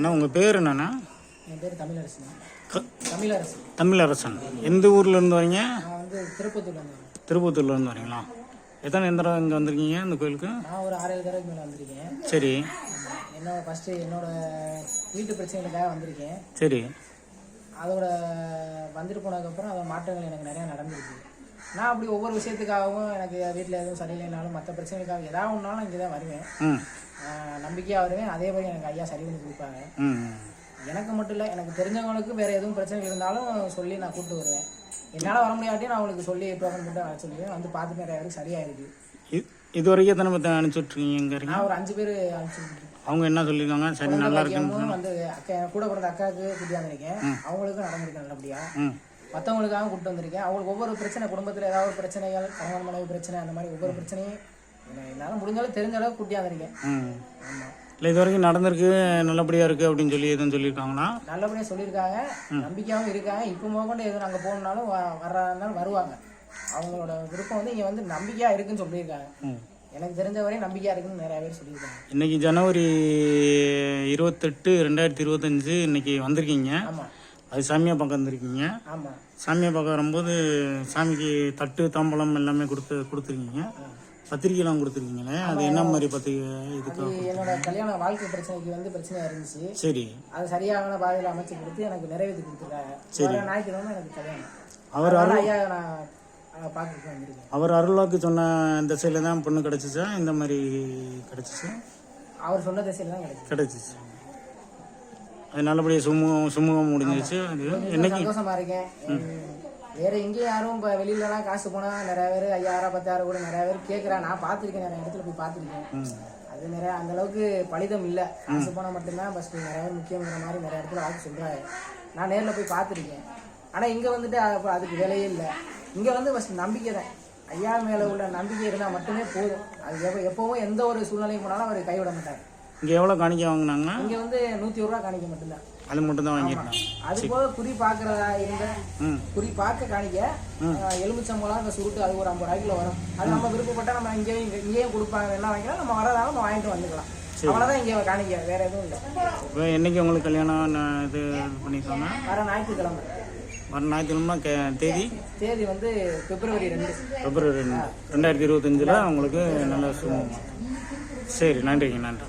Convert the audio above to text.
அண்ணா உங்கள் பேர் என்னண்ணா? என் பேர் தமிழரசன். தமிழரசன். தமிழரசன். எந்த ஊர்ல இருந்து வரீங்க? நான் வந்து திருப்பத்தூர்ல இருந்து வரேன். திருப்பத்தூர்ல இருந்து வரீங்களா? எத்தனை எந்த தடவை இங்கே வந்திருக்கீங்க இந்த கோயிலுக்கு? நான் ஒரு ஆறு ஏழு தடவைக்கு மேலே வந்திருக்கேன். சரி. என்னோட ஃபஸ்ட்டு என்னோட வீட்டு பிரச்சனைகளுக்காக வந்திருக்கேன். சரி. அதோட வந்துட்டு போனதுக்கப்புறம் அதோட மாற்றங்கள் எனக்கு நிறையா நடந்துருக்கு. நான் அப்படி ஒவ்வொரு விஷயத்துக்காகவும் எனக்கு வீட்டில் எதுவும் சரியில்லைனாலும் மற்ற பிரச்சனைகளுக்காக ஏதாவது ஒன்றாலும் இங்கே தான் வருவேன் நம்பிக்கையாக வருவேன். அதே மாதிரி எனக்கு ஐயா சரி பண்ணி கொடுப்பாங்க. எனக்கு மட்டும் இல்லை எனக்கு தெரிஞ்சவங்களுக்கு வேறு எதுவும் பிரச்சனைகள் இருந்தாலும் சொல்லி நான் கூப்பிட்டு வருவேன். என்னால் வர முடியாட்டியும் நான் அவங்களுக்கு சொல்லி டோக்கன் போட்டு வர சொல்லுவேன் வந்து பார்த்து நிறைய பேருக்கு சரியாயிருக்கு. இது இது வரைக்கும் எத்தனை பேர்த்த அனுப்பிச்சி விட்ருக்கீங்க இங்கே இருக்கீங்க நான் ஒரு அஞ்சு பேர் அனுப்பிச்சு அவங்க என்ன சொல்லியிருக்காங்க? சரி நல்லா இருக்குன்னு வந்து அக்கா கூட பிறந்த அக்காவுக்கு கூட்டி வந்திருக்கேன். அவங்களுக்கும் நடந்திருக்கு நல்லபடியா. மற்றவங்களுக்காக கூப்பிட்டு வந்திருக்கேன். அவங்களுக்கு ஒவ்வொரு பிரச்சனை குடும்பத்தில் ஏதாவது ஒரு பிரச்சனைகள் கணவன் மனைவி பிரச்சனை அந்த மாதிரி ஒவ்வொரு பிரச்சனையும் என்ன- என்னால முடிஞ்சாலும் தெரிஞ்ச அளவுக்கு கூட்டி வந்திருக்கேன். ஆமாம் இல்லை இது வரைக்கும் நடந்திருக்கு நல்லபடியாக இருக்குது அப்படின்னு சொல்லி எதுவும் சொல்லியிருக்காங்களா நல்லபடியாக சொல்லியிருக்காங்க. நம்பிக்கையாகவும் இருக்காங்க. இப்போ முதற்கொண்டு எதுவும் நாங்கள் போகணுன்னாலும் வ- வர்றாருனாலும் வருவாங்க. அவங்களோட விருப்பம் வந்து இங்கே வந்து நம்பிக்கையாக இருக்குன்னு சொல்லியிருக்காங்க. எனக்கு தெரிஞ்ச வரையும் நம்பிக்கையாக இருக்குன்னு நிறைய பேர் சொல்லியிருக்காங்க. இன்னைக்கு ஜனவரி இருபத்தெட்டு ரெண்டாயிரத்தி இருபத்தஞ்சு இன்னைக்கு வந்திருக்கீங்க. ஆமாம் அது சாமியாக பார்க்க வந்திருக்கீங்க ஆமாம் சாமியை பார்க்க வரும்போது சாமிக்கு தட்டு தாம்பலம் எல்லாமே கொடுத்து கொடுத்துருக்கீங்க. பத்திரிக்கைலாம் கொடுத்துருக்கீங்களே? அது என்ன மாதிரி பத்திரிக்கை இதுக்கு என்னோட கல்யாண வாழ்க்கை பிரச்சனைக்கு வந்து பிரச்சனையாக இருந்துச்சு. சரி. அது சரியான பாதையில் அமைச்சு கொடுத்து எனக்கு நிறைவேற்றி கொடுத்துருக்காங்க. வர ஞாயிற்றுக்கிழமை எனக்கு கல்யாணம். அவர் அதனால ஐயா நான் பார்க்க வந்திருக்கேன். அவர் அருள்வாக்கு சொன்ன திசையில தான் பொண்ணு கிடச்சிச்சா? இந்த மாதிரி கிடச்சிச்சு? அவர் சொன்ன திசையில் தான் கிடச்சிச்சு. அது நல்லபடியாக சுமூகம் சுமூகம் முடிஞ்சிச்சு அது என்னைக்கு சந்தோஷமா இருக்கேன். வேற எங்கேயும் யாரும் இப்போ வெளியிலலாம் காசு போனா நிறைய பேர் ஐயாயிரம் பத்தாயிரம் கூட நிறைய பேர் கேட்குறா நான் பார்த்துருக்கேன் நிறைய இடத்துல போய் பார்த்துருக்கேன். அது நிறைய அந்த அளவுக்கு பலிதம் இல்லை. காசு போனால் மட்டும்தான் ஃபர்ஸ்ட் நிறைய பேர் முக்கியங்கிற மாதிரி நிறைய இடத்துல வாக்கு சொல்றாங்க நான் நேரில் போய் பார்த்துருக்கேன். ஆனா இங்க வந்துட்டு அதுக்கு வேலையே இல்லை. இங்க வந்து ஃபர்ஸ்ட் நம்பிக்கை தான். ஐயா மேல உள்ள நம்பிக்கை இருந்தால் மட்டுமே போதும். அது எப்போ எப்பவும் எந்த ஒரு சூழ்நிலையும் போனாலும் அவர் கைவிட மாட்டார். இங்கே எவ்வளோ காணிக்க வாங்கினாங்க இங்க வந்து நூற்றி ரூபா காணிக்க மட்டும்தான். அது மட்டும் தான் வாங்கியிருக்காங்க அது போக குறி பார்க்கறதா இருந்த குறி பார்க்க காணிக்க எலுமிச்சம்பழம் அந்த சுருட்டு அது ஒரு ஐம்பது ரூபாய்க்குள்ள வரும். அது நம்ம விருப்பப்பட்டா நம்ம இங்கேயும் இங்க- இங்கேயும் கொடுப்பாங்க. என்ன வாங்கிக்கலாம் நம்ம வரதால நம்ம வாங்கிட்டு வந்துக்கலாம். அவ்வளோதான் இங்கே காணிக்க. வேற எதுவும் இல்லை. இப்போ என்னைக்கு உங்களுக்கு கல்யாணம் இது பண்ணியிருக்காங்க? வர ஞாயிற்றுக்கிழமை. வர ஞாயிற்றுக்கிழமை கே தேதி? தேதி வந்து பிப்ரவரி ரெண்டு. பிப்ரவரி ரெண்டு. ரெண்டாயிரத்தி இருபத்தஞ்சில் உங்களுக்கு நல்ல சுமூகம் சரி நன்றிங்க நன்றி.